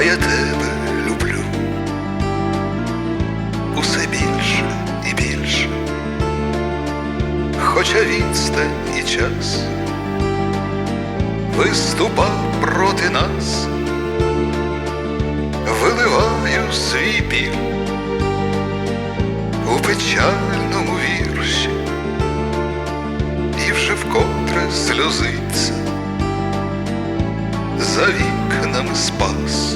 а я тебе люблю. Усе більше і більше, хоча відстань і час виступав проти нас, виливаю свій біль у печальному вірші, і вже вкотре сльозиться за вікнами спас,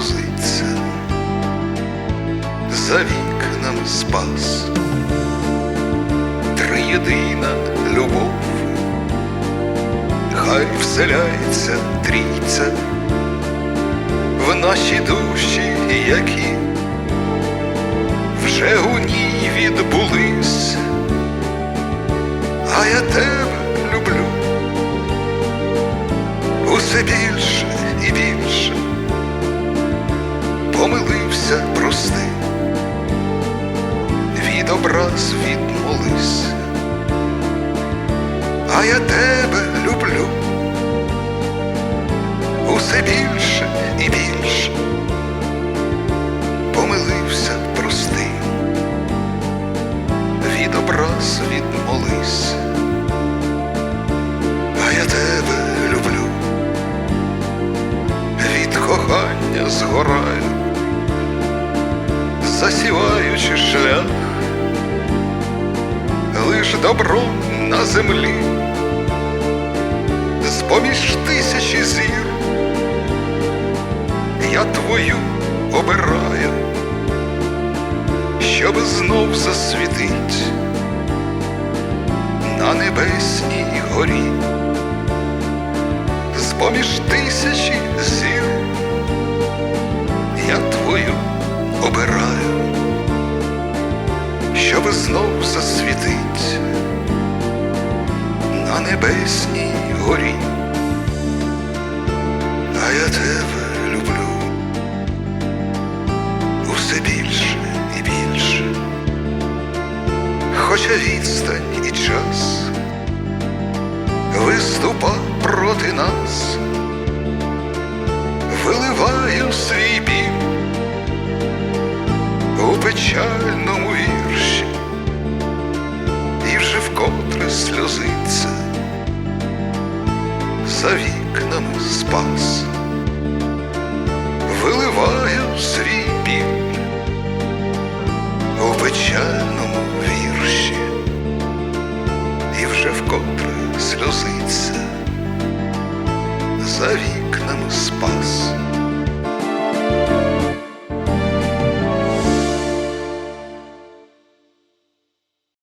вкотре сльозиться за вікнами спас, триєдина любов, хай вселяється трійця. В наші душі, які вже у ній відбулись, а я тебе люблю. Усе більше і більше, помилився, прости, від образ відмолись, а я тебе люблю. Усе більше і більше, помилився, прости, від образ відмолись, а я тебе люблю, кохання згораю, засіваючи шлях, лиш добро на землі, з-поміж тисячі зір я твою обираю, щоб знов засвітить на небесній горі, з-поміж тисячі зір я твою обираю, щоб знов засвітить. На небесній горі. А я тебе люблю. Усе більше і більше, хоча відстань і час виступа проти нас, виливаю свій біль у печальному за вікнами спас. Виливаю свій біль у печальному вірші, і вже вкотре сльозиться за вікнами